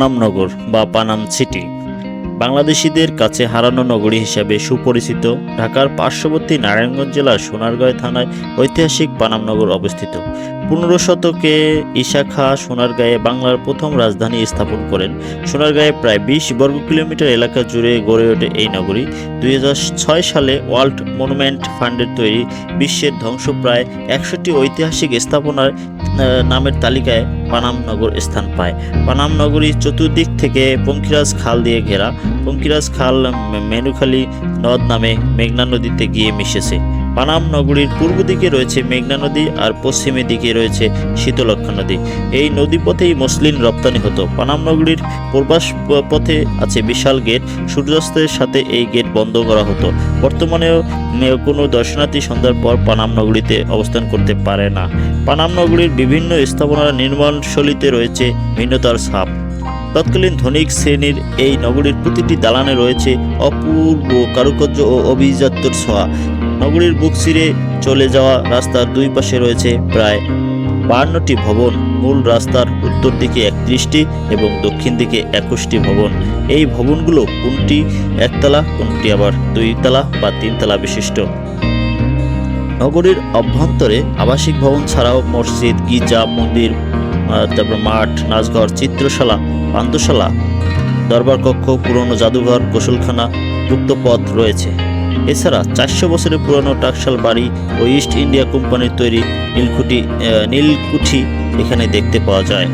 পানাম নগর বা পানাম সিটি বাংলাদেশিদের কাছে হারানো নগরী হিসাবে সুপরিচিত, ঢাকার পার্শ্ববর্তী নারায়ণগঞ্জ জেলার সোনারগাঁও থানায় ঐতিহাসিক পানাম নগর অবস্থিত। পনেরো শতকে ঈশা খাঁ সোনারগাঁয়ে বাংলার প্রথম রাজধানী স্থাপন করেন। সোনারগাঁয়ে প্রায় বিশ বর্গ কিলোমিটার এলাকা জুড়ে গড়ে ওঠে এই নগরী। দুই হাজার ছয় সালে ওয়ার্ল্ড মনুমেন্ট ফান্ডের তৈরি বিশ্বের ধ্বংসপ্রায় একশোটি ঐতিহাসিক স্থাপনার নামের তালিকায় পানাম নগর স্থান পায়। পানাম নগরী চতুর্দিক থেকে পঙ্কিরাজ খাল দিয়ে ঘেরা পঙ্কিরাজ খাল মেনুখালী নদ নামে মেঘনা নদীতে গিয়ে মিশেছে। পানাম নগরীর পূর্ব দিকে রয়েছে মেঘনা নদী আর পশ্চিমের দিকে রয়েছে শীতলক্ষা নদী। এই নদীপথেই মসলিন রপ্তানি হতো। পানাম নগরীর প্রবাস পথে আছে বিশাল গেট। সূর্যাস্তের সাথে এই গেট বন্ধ করা হতো। বর্তমানেও কোনো দর্শনার্থী সন্ধ্যার পর পানাম নগরীতে অবস্থান করতে পারে না। পানাম নগরীর বিভিন্ন স্থাপনার নির্মাণশৈলীতে রয়েছে ভিন্নতার ছাপ। তৎকালীন ধনিক শ্রেণির এই নগরীর প্রতিটি দালানে রয়েছে অপূর্ব কারুকার্য ও অভিজাত্যর ছোঁয়া। নগরীর বুক চিরে চলে যাওয়া রাস্তার দুই পাশে রয়েছে প্রায় বাহান্নটি ভবন। মূল রাস্তার উত্তর দিকে একত্রিশটি এবং দক্ষিণ দিকে একুশটি ভবন। এই ভবনগুলো কোনটি একতলা, কোনটি আবার দুইতলা বা তিনতলা বিশিষ্ট। নগরীর অভ্যন্তরে আবাসিক ভবন ছাড়াও মসজিদ, গির্জা, মন্দির তারপর মাঠ, নাচঘর, চিত্রশালা পান্তশালা দরবার কক্ষ, পুরনো জাদুঘর, গোসলখানা, গুপ্তপথ রয়েছে। এছাড়া চারশো বছরের পুরনো টাকশাল বাড়ি ও ইস্ট ইন্ডিয়া কোম্পানির তৈরি নীলকুঠি নীলকুঠি এখানে দেখতে পাওয়া যায়।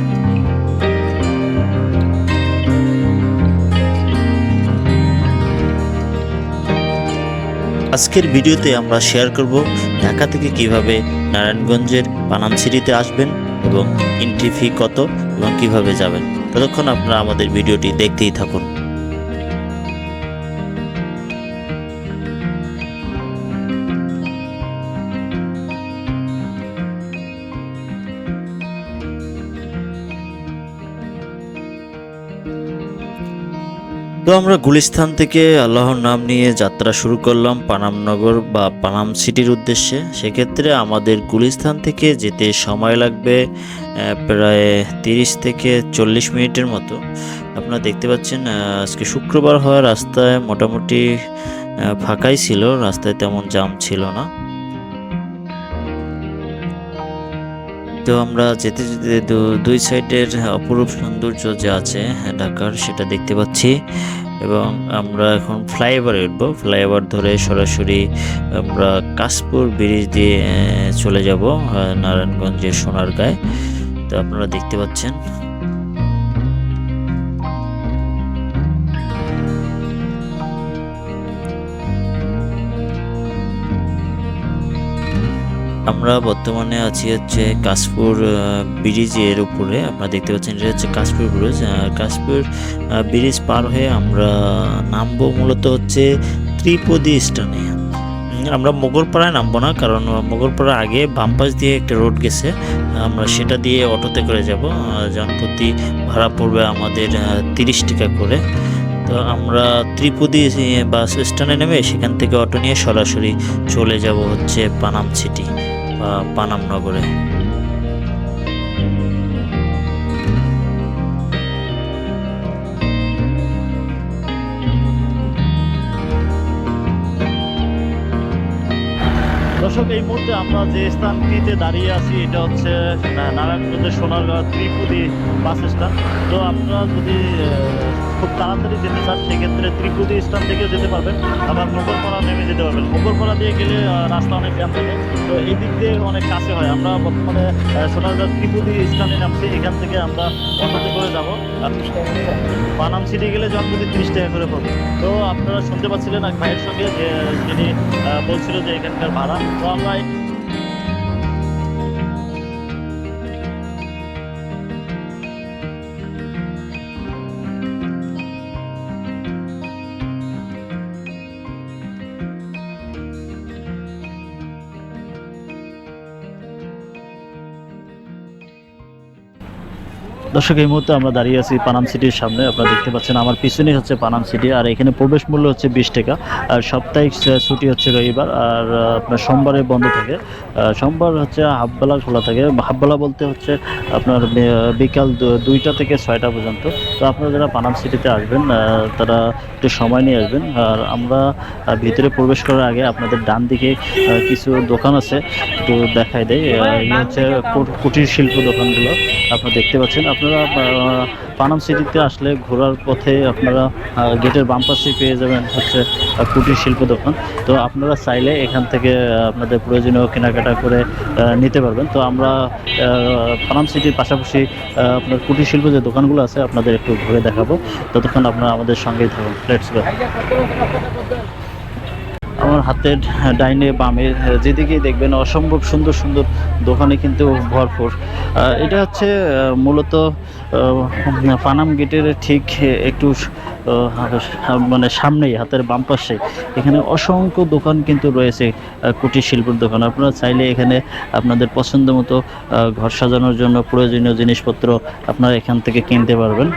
আজকের ভিডিওতে আমরা শেয়ার করব ঢাকা থেকে কীভাবে নারায়ণগঞ্জের পানামসিটিতে আসবেন। এবং এন্ট্রি ফি কত এবং কীভাবে যাবেন? ততক্ষণ আপনারা আমাদের ভিডিওটি দেখতেই থাকুন। তো আমরা গুলিস্তান থেকে আল্লাহর নাম নিয়ে যাত্রা শুরু করলাম পানামনগর বা পানাম সিটির উদ্দেশ্যে। সেক্ষেত্রে আমাদের গুলিস্তান থেকে যেতে সময় লাগবে প্রায় তিরিশ থেকে চল্লিশ মিনিটের মতো। আপনারা দেখতে পাচ্ছেন আজকে শুক্রবার হওয়ার রাস্তায় মোটামুটি ফাঁকাই ছিল, রাস্তায় তেমন জাম ছিল না। তো আমরা যেতে যেতে দুই সাইডের অপরূপ সৌন্দর্য যে আছে হ্যাঁ, ঢাকার সেটা দেখতে পাচ্ছি। এবং আমরা এখন ফ্লাইওভারে উঠবো। ফ্লাইওভার ধরে সরাসরি আমরা কাশপুর ব্রিজ দিয়ে চলে যাব নারায়ণগঞ্জের সোনারগাঁয়। তো আপনারা দেখতে পাচ্ছেন আমরা বর্তমানে আছি হচ্ছে কাশপুর ব্রিজের উপরে। আপনারা দেখতে পাচ্ছেন এটা হচ্ছে কাশপুর ব্রিজ কাশপুর ব্রিজ পার হয়ে আমরা নামবো মূলত হচ্ছে ত্রিপদী স্টানে আমরা মোগলপাড়ায় নামবো না, কারণ মোগলপাড়া আগে বাম পাশ দিয়ে একটা রোড গেছে। আমরা সেটা দিয়ে অটোতে করে যাব জনপ্রতি ভাড়া পড়বে আমাদের তিরিশ টাকা করে। তো আমরা ত্রিপদী বাস স্ট্যান্ডে নেমে সেখান থেকে অটো নিয়ে সরাসরি চলে যাব হচ্ছে পানাম সিটি। পানাম নগরে। দর্শক, এই মুহূর্তে আমরা যে স্থানটিতে দাঁড়িয়ে আছি, এটা হচ্ছে নারায়ণগঞ্জের সোনারগাঁও ত্রিপুদি বাস স্ট্যান্ড। তো আপনারা যদি খুব তাড়াতাড়ি যেতে চান সেক্ষেত্রে ত্রিপুদি স্ট্যান্ড থেকেও যেতে পারবেন। আবার মোগলপাড়া নেমে যেতে পারবেন। মোগলপাড়া দিয়ে গেলে রাস্তা অনেক জ্যাম থাকে। তো এই দিক দিয়ে অনেক কাছে হয়। আমরা বর্তমানে আহ, সোনারগাঁও ত্রিপুদি স্ট্যান্ডে নামছি। এখান থেকে আমরা অটোতে করে যাব। পানাম সিটি গেলে জনপ্রতি তিরিশ টাকা করে পড়বে। তো আপনারা শুনতে পাচ্ছিলেন এক ভাইয়ের সঙ্গে যে আহ, বলছিল যে এখানকার ভাড়া। তো আমরা দর্শক, এই মুহূর্তে আমরা দাঁড়িয়ে আছি পানাম সিটির সামনে। আপনারা দেখতে পাচ্ছেন আমার পিছনেই হচ্ছে পানাম সিটি, আর এখানে প্রবেশ মূল্য হচ্ছে বিশ টাকা। আর সাপ্তাহিক ছুটি হচ্ছে রবিবার, আর আপনার সোমবারে বন্ধ থাকে। সোমবার হচ্ছে হাফবেলা খোলা থাকে। হাফবেলা বলতে হচ্ছে আপনার বিকাল দুইটা থেকে ছয়টা পর্যন্ত। তো আপনারা যারা পানাম সিটিতে আসবেন তারা একটু সময় নিয়ে আসবেন। আর আমরা ভিতরে প্রবেশ করার আগে আপনাদের ডান দিকে কিছু দোকান আছে, একটু দেখাই দেয় হচ্ছে কুটির শিল্প দোকানগুলো, আপনারা দেখতে পাচ্ছেন। আপনারা আহ, পানাম সিটিতে আসলে ঘোরার পথে আপনারা গেটের বাম পাশে পেয়ে যাবেন হচ্ছে কুটির শিল্প দোকান। তো আপনারা চাইলে এখান থেকে আপনাদের প্রয়োজনীয় কেনাকাটা করে নিতে পারবেন। তো আমরা পানাম সিটির পাশাপাশি আপনার কুটির শিল্প যে দোকানগুলো আছে আপনাদের একটু ঘুরে দেখাবো। ততক্ষণ আপনারা আমাদের সঙ্গেই থাকুন। লেটস গো আমার হাতের ডাইনে বামে যেদিকেই দেখবেন অসম্ভব সুন্দর সুন্দর দোকানে কিন্তু ভরপুর। এটা হচ্ছে মূলত পানাম গেটের ঠিক একটু মানে সামনেই, হাতের বাম পাশে। এখানে অসংখ্য দোকান কিন্তু রয়েছে কুটির শিল্পের দোকান। আপনারা চাইলে এখানে আপনাদের পছন্দ মতো ঘর সাজানোর জন্য প্রয়োজনীয় জিনিসপত্র আপনারা এখান থেকে কিনতে পারবেন।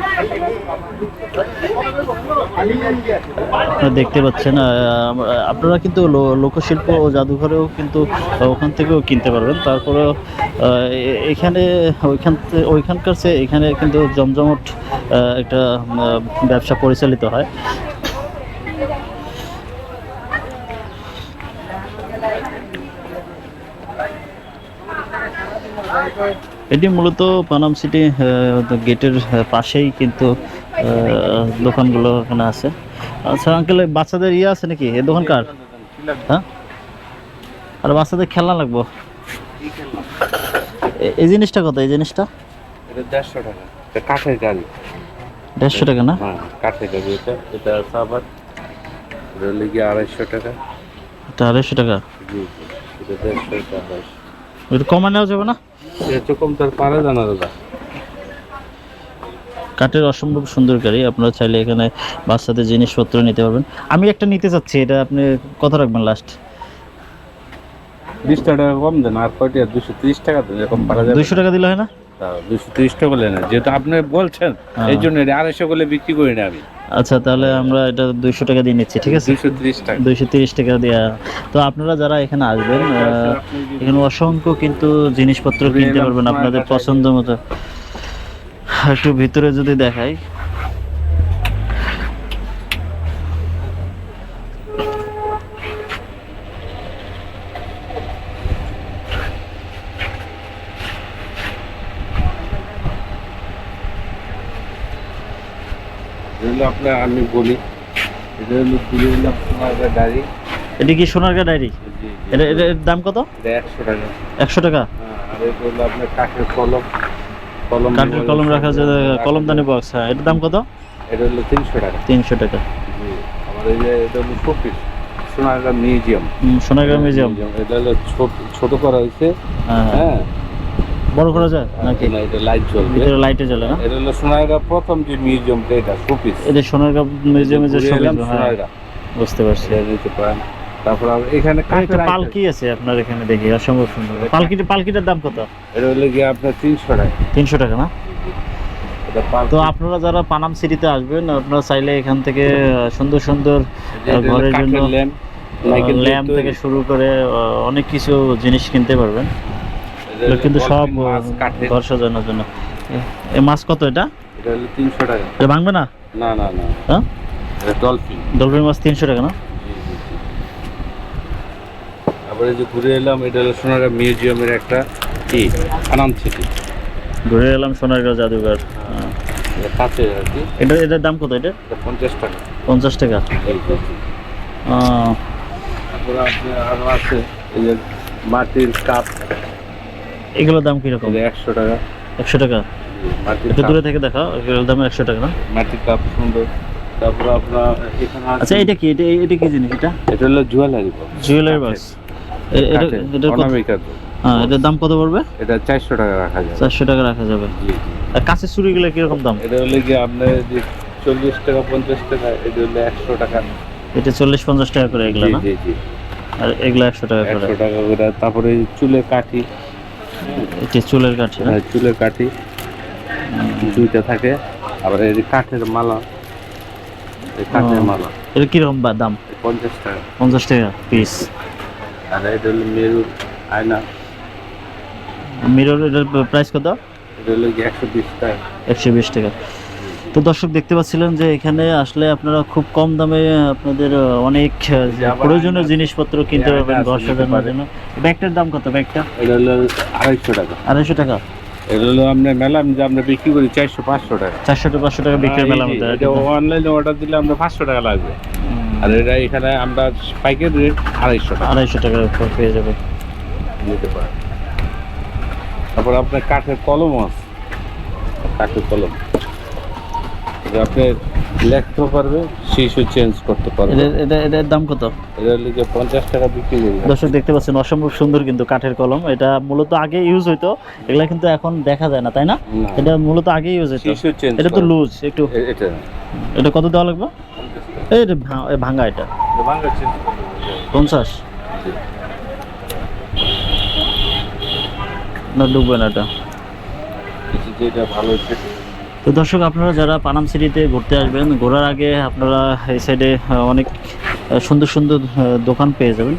দেখতে পাচ্ছেন আপনারা কিন্তু লোকশিল্প ও জাদুঘরেও কিন্তু ওখান থেকেও কিনতে পারবেন। তারপরেও আহ, এখানে ওইখান ওইখানকার চেয়ে এখানে কিন্তু জমজমট একটা ব্যবসা পরিচালিত হয়। এটি মূলত পানাম সিটি গেটের পাশেই কিন্তু দোকানগুলো এখানে আছে। আচ্ছা আঙ্কেল বাচ্চাদের ইয়ে আছে নাকি? এই দোকান কার হ্যাঁ? আর বাচ্চাদের খেলনা লাগবো? এই জিনিসটা কত? এই জিনিসটা? দেড়শো টাকা। কাঠের গাড়ি। দেড়শো টাকা না? হ্যাঁ কাঠের গাড়ি এটা। এটা আবার। গিয়ে আড়াইশো টাকা। এটা আড়াইশো টাকা? জি এটা দেড়শো নেওয়া যাবে না? কম তার পারে জানা দাদা। কাঠের অসম্ভব সুন্দর গাড়ি আপনারা চাইলে এখানে বাচ্চাদের জিনিসপত্র নিতে পারবেন। আমি একটা নিতে চাচ্ছি এটা আপনি কত রাখবেন লাস্ট বিশ টাকা কম দেন আর কয়টি? দুশো ত্রিশ টাকা দেন এরকম পারা যাবে। দুইশো টাকা দিলে হয় না? দুশো ত্রিশ টাকা না যেহেতু আপনি বলছেন হ্যাঁ। এই জন্য আড়াইশো করে বিক্রি করি না আমি। আচ্ছা তাহলে আমরা এটা দুইশো টাকা দিয়ে নিচ্ছি ঠিক আছে? দুশো দুইশো তিরিশ টাকা দেওয়া তো আপনারা যারা এখানে আসবেন আহ, এখানে অসংখ্য কিন্তু জিনিসপত্র কিনতে পারবেন আপনাদের পছন্দ মতো। একটু ভিতরে যদি দেখাই। আপনার আমি বলি এটা হলো দুই হলো এটা কি সোনারগা ডায়েরি? এটা এটা এর দাম কত? একশো টাকা। একশো টাকা? হ্যাঁ, আর এটা হলো আপনার কাঠের কলম। কলম কাঠের কলম রাখা আছে কলমদানি বক্স হ্যাঁ এটার দাম কত? এটা হলো তিনশো টাকা। তিনশো টাকা। জি এই যে এটা হলো শোপিস সোনারগাঁ মিউজিয়াম। হুম, সোনারগাঁ মিউজিয়াম। এটা হলো ছোট ছোট করা হয়েছে। হ্যাঁ। হ্যাঁ। বড় করা যায় নাকি? না, এটা লাইট জ্বলবে। ভিতরে লাইটে জ্বলে না? এটা হলো সোনারগাঁ প্রথম যে মিউজিয়ামটা এটা শোপিস এটা সোনারগাঁ মিউজিয়ামে যে ছবি হ্যাঁ। বুঝতে পারছি। এটা তারপর এখানে একটা পালকি আছে আপনার এখানে দেখি অসম্ভব সুন্দর। পালকিটা পালকিটার দাম কত? এটা হলো গিয়ে আপনার তিনশো টাকা। তিনশো টাকা না? তো আপনারা যারা পানাম সিটিতে আসবেন আপনারা চাইলে এখান থেকে সুন্দর সুন্দর ঘরের জন্য ল্যাম্প থেকে শুরু করে অনেক কিছু জিনিস কিনতে পারবেন। কিন্তু সব ঘর সাজানোর জন্য। এ- এ মাছ কত এটা? এটা হলো তিনশো টাকা। এটা ভাঙবে না? না না না। হ্যাঁ? ডলফিন ডলফিন মাছ তিনশো টাকা না? তারপরে যে ঘুরে এলাম এটা হলো সোনারগাঁ মিউজিয়ামের একটা কি আনাম সিটি ঘুরে এলাম সোনারগাঁও জাদুঘর। কাছে আর কি। এটা এটার দাম কত এটা? পঞ্চাশ টাকা। পঞ্চাশ টাকা। তারপরে আরও আছে এই যে মাটির কাপ। এগুলোর দাম কীরকম? একশো টাকা। একশো টাকা? একটু দূরে থেকে দেখাও এগুলোর দাম একশো টাকা না? মাটির কাপ সুন্দর। তারপরে আপনার এখানে আচ্ছা এটা কি? এটা এটা কি জিনিস এটা? এটা হলো জুয়েলারি বক্স। Jewellery box. এটার দাম কত পড়বে? এটা চারশো টাকা রাখা যাবে। চারশো টাকা রাখা যাবে। আর কাঁচের চুড়িগুলো কীরকম দাম? এটা হলে কি আপনার যে চল্লিশ টাকা পঞ্চাশ টাকা এটা হলে একশো টাকা। এটা চল্লিশ পঞ্চাশ টাকা করে এগুলো না? আর এগুলো একশো টাকা করে। একশো টাকা করে। তারপরে চুলের কাঠি। এটা চুলের কাঠি হ্যাঁ, চুলের কাঠি। দুইটা থাকে। আবার এই যে কাঠের মালা। কাঠের মালা। এটা কীরকম দাম? পঞ্চাশ টাকা। পঞ্চাশ টাকা পিস। আর এটা হলো মেরুর আয়না। মিরর এটার প্রাইস কত? এটা হলো একশো বিশ টাকা। একশো বিশ টাকা। তো দর্শক দেখতে পাচ্ছিলেন যে এখানে আসলে আপনারা খুব কম দামে আপনাদের অনেক প্রয়োজনীয় জিনিসপত্র কিনতে পারবেন ঘর সাজানোর জন্য ব্যাগটার দাম কত ব্যাগটা? এটা হলো আড়াইশো টাকা। আড়াইশো টাকা? এটা হলো আমরা মেলা যে আমরা বিক্রি করি চারশো পাঁচশো টাকা। চারশো টাকা পাঁচশো টাকা বিক্রির মেলা অনলাইনে অর্ডার দিলে আমরা পাঁচশো টাকা লাগবে। আর এটা এখানে আমরা পাইকারি রেট আড়াইশো টাকা। আড়াইশো উপর পেয়ে যাবে। নিতে পারেন। তারপর আপনার কাঠের কলম আছে। কাঠের কলম। আপনি লিখতেও পারবে শিশু চেঞ্জ করতে পারবে এটা এটার দাম কত? এটা লিখে পঞ্চাশ টাকা বিক্রি করি দর্শক দেখতে পাচ্ছেন অসম্ভব সুন্দর কিন্তু কাঠের কলম। এটা মূলত আগে ইউজ হইতো এগুলা কিন্তু এখন দেখা যায় না তাই না? না, এটা মূলত আগে ইউজ হইতো। এটা তো লুজ একটু এটা। এটা কত দেওয়া লাগবে? এই ভাঙা এটা। পঞ্চাশ। না ডুববে না এটা। যেটা ভালো তো দর্শক আপনারা যারা পানাম সিটিতে ঘুরতে আসবেন ঘোরার আগে আপনারা এই সাইডে অনেক সুন্দর সুন্দর দোকান পেয়ে যাবেন।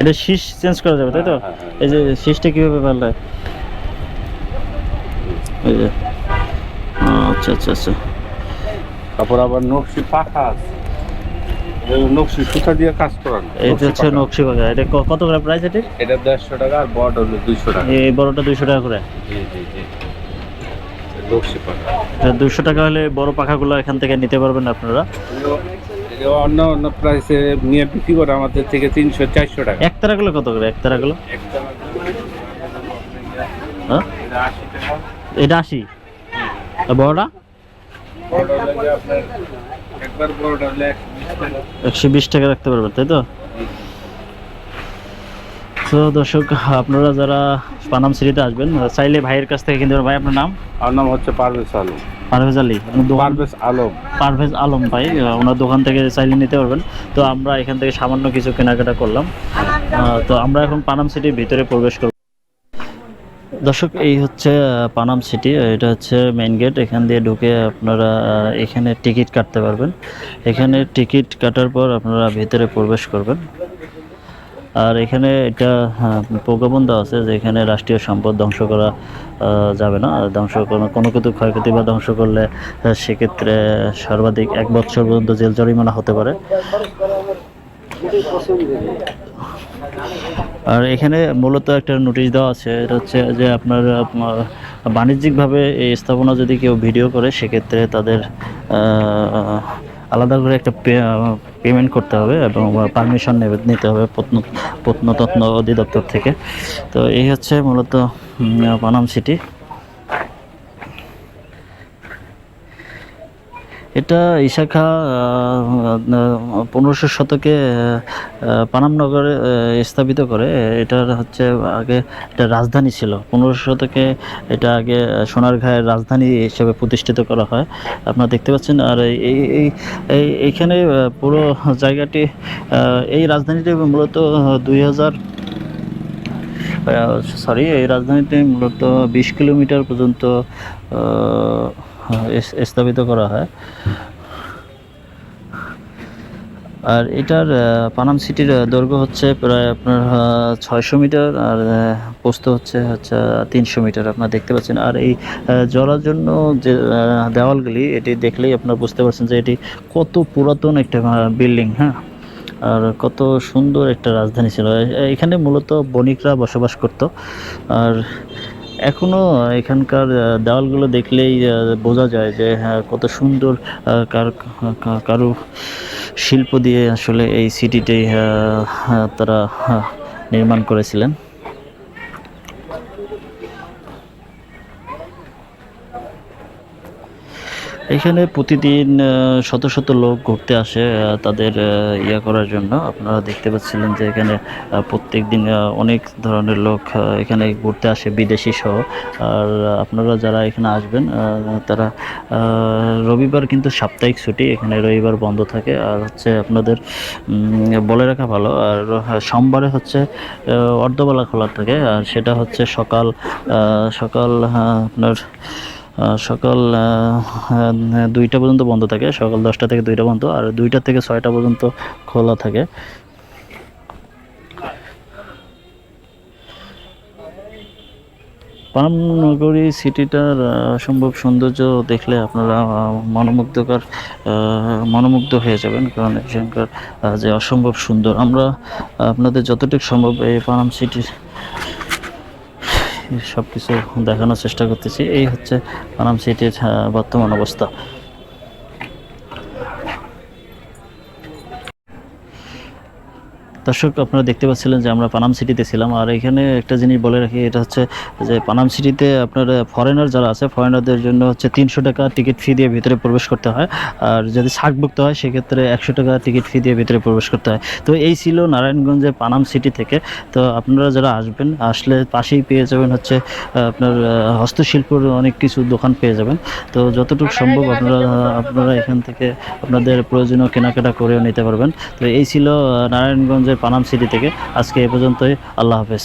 এটা শীষ চেঞ্জ করা যাবে তাই তো? হ্যাঁ, হ্যাঁ, এই যে শীষটা কীভাবে পাল্টায় এই যে। আচ্ছা আচ্ছা আচ্ছা। তারপর আবার নকশি পাখা আছে। নকশি সুতা দিয়ে কাজ করানো এটা হচ্ছে নকশি বাগা এটা কত করে প্রাইস এটা এটা দেড়শো টাকা আর বড় হলো দুইশো টাকা। এই বড়টা দুইশো টাকা করে? জি জি জি। নকশি পাখা। দুশো টাকা হলে বড় পাখাগুলো এখান থেকে নিতে পারবেন আপনারা? অন্য অন্য প্রাইসে নিয়ে বিক্রি করে আমাদের থেকে তিনশো চারশো টাকা। এক তারাগুলো কত করে? এক তারাগুলো? হ্যাঁ? এটা আশি? আর বড়টা? একশো বিশ টাকা রাখতে পারবেন তাই তো? তো দর্শক আপনারা যারা পানাম সিটিতে আসবেন চাইলে ভাইয়ের কাছ থেকে কিনতে ভাই আপনার নাম? আমার নাম হচ্ছে পারভেজ আলম। পারভেজ আলী। পারভেজ আলম। পারভেজ আলম ভাই ওনার দোকান থেকে চাইলে নিতে পারবেন। তো আমরা এখান থেকে সামান্য কিছু কেনাকাটা করলাম। তো আমরা এখন পানাম সিটির ভিতরে প্রবেশ করব। দর্শক, এই হচ্ছে পানাম সিটি এটা হচ্ছে মেইন গেট এখান দিয়ে ঢুকে আপনারা এখানে টিকিট কাটতে পারবেন। এখানে টিকিট কাটার পর আপনারা ভিতরে প্রবেশ করবেন। আর এখানে এটা প্রজ্ঞাপন দেওয়া আছে যে এখানে রাষ্ট্রীয় সম্পদ ধ্বংস করা যাবে না। ধ্বংস কোনো কিছু ক্ষয়ক্ষতি বা ধ্বংস করলে সেক্ষেত্রে সর্বাধিক এক বছর পর্যন্ত জেল জরিমানা হতে পারে। আর এখানে মূলত একটা নোটিশ দেওয়া আছে, এটা হচ্ছে যে আপনার বাণিজ্যিকভাবে এই স্থাপনা যদি কেউ ভিডিও করে, সেক্ষেত্রে তাদের আলাদা করে একটা পেমেন্ট করতে হবে এবং পারমিশন নিতে হবে প্রত্ন প্রত্নতত্ন অধিদপ্তর থেকে। তো এই হচ্ছে মূলত পানাম সিটি এটা ইশাখা পনেরোশো শতকে পানামনগরে স্থাপিত করে। এটার হচ্ছে আগে এটা রাজধানী ছিল। পনেরোশো শতকে এটা আগে সোনারগাঁয়ের রাজধানী হিসেবে প্রতিষ্ঠিত করা হয়। আপনারা দেখতে পাচ্ছেন, আর এই, এই- এই এই, এইখানে পুরো জায়গাটি এই রাজধানীটি মূলত দুই হাজার সরি এই রাজধানীটি মূলত বিশ কিলোমিটার পর্যন্ত স্থাপিত করা হয়। আর এটার পানাম সিটির দৈর্ঘ্য হচ্ছে প্রায় আপনার ছয়শো মিটার আর পোস্ত হচ্ছে হচ্ছে তিনশো মিটার। আপনার দেখতে পাচ্ছেন। আর এই জলার জন্য যে দেওয়ালগুলি, এটি দেখলেই আপনার বুঝতে পারছেন যে এটি কত পুরাতন একটা বিল্ডিং হ্যাঁ? আর কত সুন্দর একটা রাজধানী ছিল। এখানে মূলত বণিকরা বসবাস করত। আর এখনও এখানকার দেওয়ালগুলো দেখলেই বোঝা যায় যে হ্যাঁ কত সুন্দর কার, কারু শিল্প দিয়ে আসলে এই সিটিটি তারা নির্মাণ করেছিলেন। এখানে প্রতিদিন শত শত লোক ঘুরতে আসে তাদের ইয়া করার জন্য। আপনারা দেখতে পাচ্ছিলেন যে এখানে প্রত্যেক দিন অনেক ধরনের লোক এখানে ঘুরতে আসে বিদেশি সহ। আর আপনারা যারা এখানে আসবেন তারা রবিবার কিন্তু সাপ্তাহিক ছুটি এখানে রবিবার বন্ধ থাকে। আর হচ্ছে আপনাদের বলে রাখা ভালো আর সোমবারে হচ্ছে অর্ধবেলা খোলা থাকে। আর সেটা হচ্ছে সকাল সকাল হ্যাঁ, আপনার সকাল দুইটা পর্যন্ত বন্ধ থাকে। সকাল দশটা থেকে দুইটা পর্যন্ত আর দুইটা থেকে ছয়টা পর্যন্ত খোলা থাকে। পানামনগরী সিটিটার অসম্ভব সৌন্দর্য দেখলে আপনারা মনোমুগ্ধকর মনোমুগ্ধ হয়ে যাবেন। কারণ এখানকার যে অসম্ভব সুন্দর। আমরা আপনাদের যতটুকু সম্ভব এই পানাম সিটির সব কিছু দেখানোর চেষ্টা করতেছি। এই হচ্ছে পানাম সিটির বর্তমান অবস্থা। দর্শক আপনারা দেখতে পাচ্ছিলেন যে আমরা পানাম সিটিতে ছিলাম। আর এখানে একটা জিনিস বলে রাখি এটা হচ্ছে যে পানাম সিটিতে আপনার ফরেনার যারা আছে ফরেনারদের জন্য হচ্ছে তিনশো টাকা টিকিট ফি দিয়ে ভিতরে প্রবেশ করতে হয়। আর যদি সাকভুক্ত হয় সেক্ষেত্রে একশো টাকা টিকিট ফি দিয়ে ভিতরে প্রবেশ করতে হয়। তো এই ছিল নারায়ণগঞ্জের পানাম সিটি থেকে। তো আপনারা যারা আসবেন আসলে পাশেই পেয়ে যাবেন হচ্ছে আপনার হস্তশিল্পর অনেক কিছু দোকান পেয়ে যাবেন। তো যতটুকু সম্ভব আপনারা আপনারা এখান থেকে আপনাদের প্রয়োজনীয় কেনাকাটা করেও নিতে পারবেন। তো এই ছিল নারায়ণগঞ্জের পানাম সিটি থেকে। আজকে এ পর্যন্তই আল্লাহ হাফেজ।